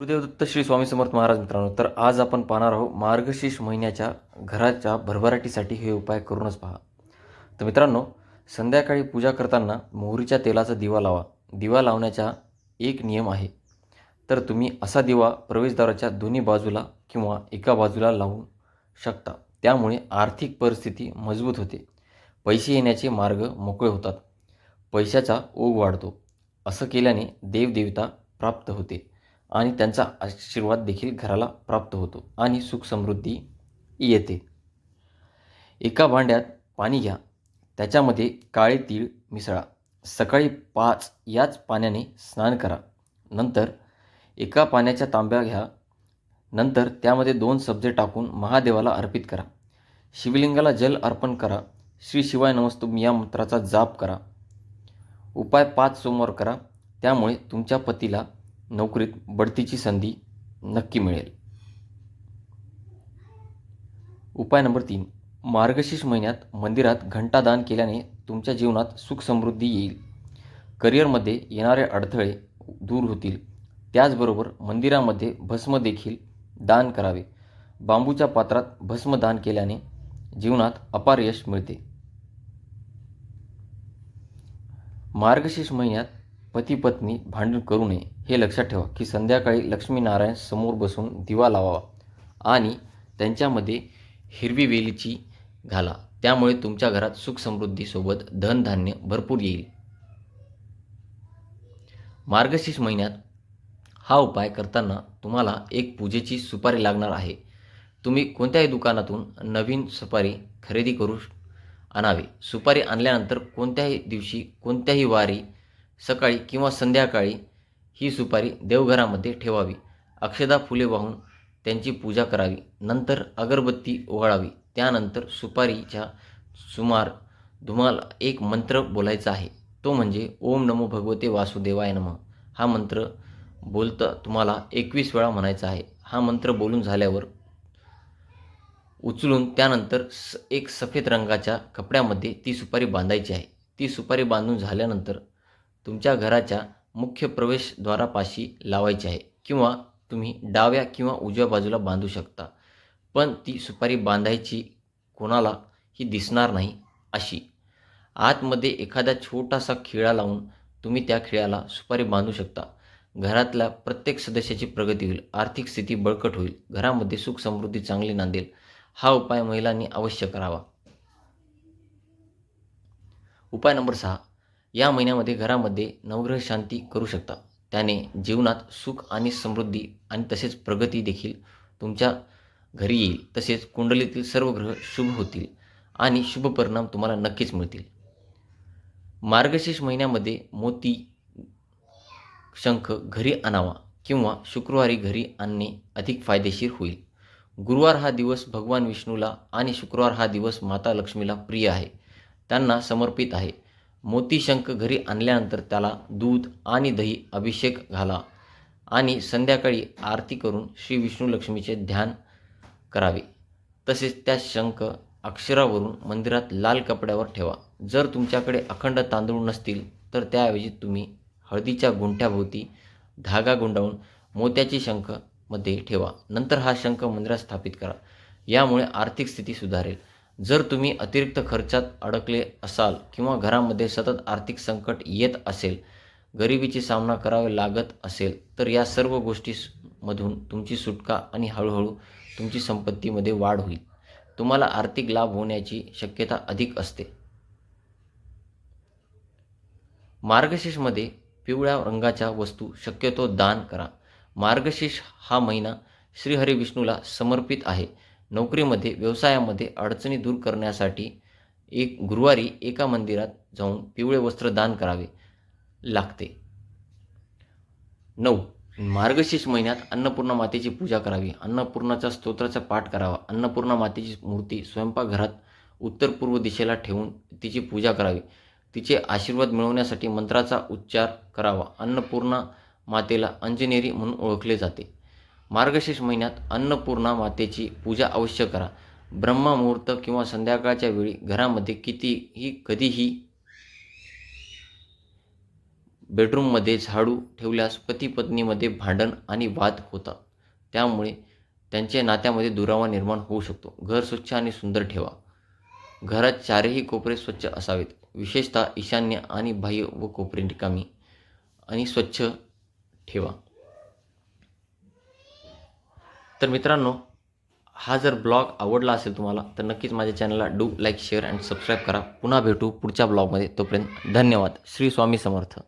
गुरुदेवदत्त श्री स्वामी समर्थ महाराज मित्रांनो तर आज आपण पाहणार आहोत मार्गशीर्ष महिन्याच्या घराच्या भरभराटीसाठी हे उपाय करूनच पहा. तर मित्रांनो संध्याकाळी पूजा करताना मोहरीच्या तेलाचा दिवा लावा. दिवा लावण्याचा एक नियम आहे. तर तुम्ही असा दिवा प्रवेशद्वाराच्या दोन्ही बाजूला किंवा एका बाजूला लावू शकता. त्यामुळे आर्थिक परिस्थिती मजबूत होते. पैसे येण्याचे मार्ग मोकळे होतात. पैशाचा ओघ वाढतो. असं केल्याने देवदेवता प्राप्त होते. आणि त्यांचा आशीर्वाद देखील घराला प्राप्त होतो आणि सुख समृद्धी येते. एका भांड्यात पाणी घ्या. त्याच्यामध्ये काळे तीळ मिसळा. सकाळी पाच याच पाण्याने स्नान करा. नंतर एका पाण्याच्या तांब्या घ्या. नंतर त्यामध्ये दोन सब्जे टाकून महादेवाला अर्पित करा. शिवलिंगाला जल अर्पण करा. श्री शिवाय नमस्तुम या मंत्राचा जाप करा. उपाय पाच सोमवार करा. त्यामुळे तुमच्या पतीला नोकरीत बढतीची संधी नक्की मिळेल. उपाय नंबर तीन. मार्गशीर्ष महिन्यात मंदिरात घंटादान केल्याने तुमच्या जीवनात सुख समृद्धी येईल. करिअरमध्ये येणारे अडथळे दूर होतील. त्याचबरोबर मंदिरामध्ये भस्म देखील दान करावे. बांबूच्या पात्रात भस्म दान केल्याने जीवनात अपार यश मिळते. मार्गशीर्ष महिन्यात पती पत्नी भांडण करू नये. हे लक्षात ठेवा की संध्याकाळी लक्ष्मीनारायण समोर बसून दिवा लावावा आणि त्यांच्यामध्ये हिरवी वेलीची घाला. त्यामुळे तुमच्या घरात सुख समृद्धीसोबत धनधान्य भरपूर येईल. मार्गशीर्ष महिन्यात हा उपाय करताना तुम्हाला एक पूजेची सुपारी लागणार आहे. तुम्ही कोणत्याही दुकानातून नवीन सुपारी खरेदी करू आणावे. सुपारी आणल्यानंतर कोणत्याही दिवशी कोणत्याही वारी सकाळी किंवा संध्याकाळी ही सुपारी देवघरामध्ये ठेवावी. अक्षदा फुले वाहून त्यांची पूजा करावी. नंतर अगरबत्ती ओवाळावी. त्यानंतर सुपारीच्या सुमार तुम्हाला एक मंत्र बोलायचा आहे. तो म्हणजे ओम नमो भगवते वासुदेवाय नमः. हा मंत्र बोलता तुम्हाला एकवीस वेळा म्हणायचा आहे. हा मंत्र बोलून झाल्यावर उचलून त्यानंतर स एक सफेद रंगाच्या कपड्यामध्ये ती सुपारी बांधायची आहे. ती सुपारी बांधून झाल्यानंतर तुमच्या घराच्या मुख्य प्रवेशद्वारापाशी लावायची आहे किंवा तुम्ही डाव्या किंवा उजव्या बाजूला बांधू शकता. पण ती सुपारी बांधायची कोणाला ही दिसणार नाही अशी. आतमध्ये एखादा छोटासा खिळा लावून तुम्ही त्या खिळ्याला सुपारी बांधू शकता. घरातल्या प्रत्येक सदस्याची प्रगती होईल आर्थिक स्थिती बळकट होईल घरामध्ये सुख समृद्धी चांगली नांदेल. हा उपाय महिलांनी अवश्य करावा. उपाय नंबर सहा. या महिन्यामध्ये घरामध्ये नवग्रह शांती करू शकता. त्याने जीवनात सुख आणि समृद्धी आणि तसेच प्रगती देखील तुमच्या घरी येईल. तसेच कुंडलीतील सर्व ग्रह शुभ होतील आणि शुभ परिणाम तुम्हाला नक्कीच मिळतील. मार्गशीर्ष महिन्यामध्ये मोती शंख घरी आणावा किंवा शुक्रवारी घरी आणणे अधिक फायदेशीर होईल. गुरुवार हा दिवस भगवान विष्णूला आणि शुक्रवार हा दिवस माता लक्ष्मीला प्रिय आहे. त्यांना समर्पित आहे. मोती शंख घरी आणल्यानंतर त्याला दूध आणि दही अभिषेक घाला आणि संध्याकाळी आरती करून श्री विष्णू लक्ष्मीचे ध्यान करावे. तसेच त्या शंख अक्षरावरून मंदिरात लाल कपड्यावर ठेवा. जर तुमच्याकडे अखंड तांदूळ नसतील तर त्याऐवजी तुम्ही हळदीच्या गुंठ्याभोवती धागा गुंडाळून मोत्याची शंखमध्ये ठेवा. नंतर हा शंख मंदिरात स्थापित करा. यामुळे आर्थिक स्थिती सुधारेल. जर तुम्ही अतिरिक्त खर्चात अडकले असाल किंवा घरामध्ये सतत आर्थिक संकट येत असेल गरिबीची सामना करावे लागत असेल तर या सर्व गोष्टीमधून तुमची सुटका आणि हळूहळू तुमची संपत्तीमध्ये वाढ होईल. तुम्हाला आर्थिक लाभ होण्याची शक्यता अधिक असते. मार्गशीर्षमध्ये पिवळ्या रंगाच्या वस्तू शक्यतो दान करा. मार्गशीर्ष हा महिना श्रीहरी विष्णूला समर्पित आहे. नोकरीमध्ये व्यवसायामध्ये अडचणी दूर करण्यासाठी एक गुरुवारी एका मंदिरात जाऊन पिवळे वस्त्र दान करावे लागते. नऊ. मार्गशीर्ष महिन्यात अन्नपूर्णा मातेची पूजा करावी. अन्नपूर्णाचा स्तोत्राचा पाठ करावा. अन्नपूर्णा मातेची मूर्ती स्वयंपाकघरात उत्तर पूर्व दिशेला ठेवून तिची पूजा करावी. तिचे आशीर्वाद मिळवण्यासाठी मंत्राचा उच्चार करावा. अन्नपूर्णा मातेला अंजनेरी म्हणून ओळखले जाते. मार्गशीर्ष महिन्यात अन्नपूर्णा मातेची पूजा अवश्य करा. ब्रह्ममुहूर्त किंवा संध्याकाळच्या वेळी घरामध्ये कितीही कधीही बेडरूममध्ये झाडू ठेवल्यास पती पत्नीमध्ये भांडण आणि वाद होतात. त्यामुळे त्यांच्या नात्यामध्ये दुरावा निर्माण होऊ शकतो. घर स्वच्छ आणि सुंदर ठेवा. घरात चारही कोपरे स्वच्छ असावेत. विशेषतः ईशान्य आणि बाह्य व कोपरे रिकामी आणि स्वच्छ ठेवा. तर मित्रांनो हा जर ब्लॉग आवडला असेल तुम्हाला तर नक्कीच माझ्या चॅनलला do like share and subscribe करा. पुन्हा भेटू पुढच्या ब्लॉगमध्ये. तोपर्यंत धन्यवाद. श्री स्वामी समर्थ.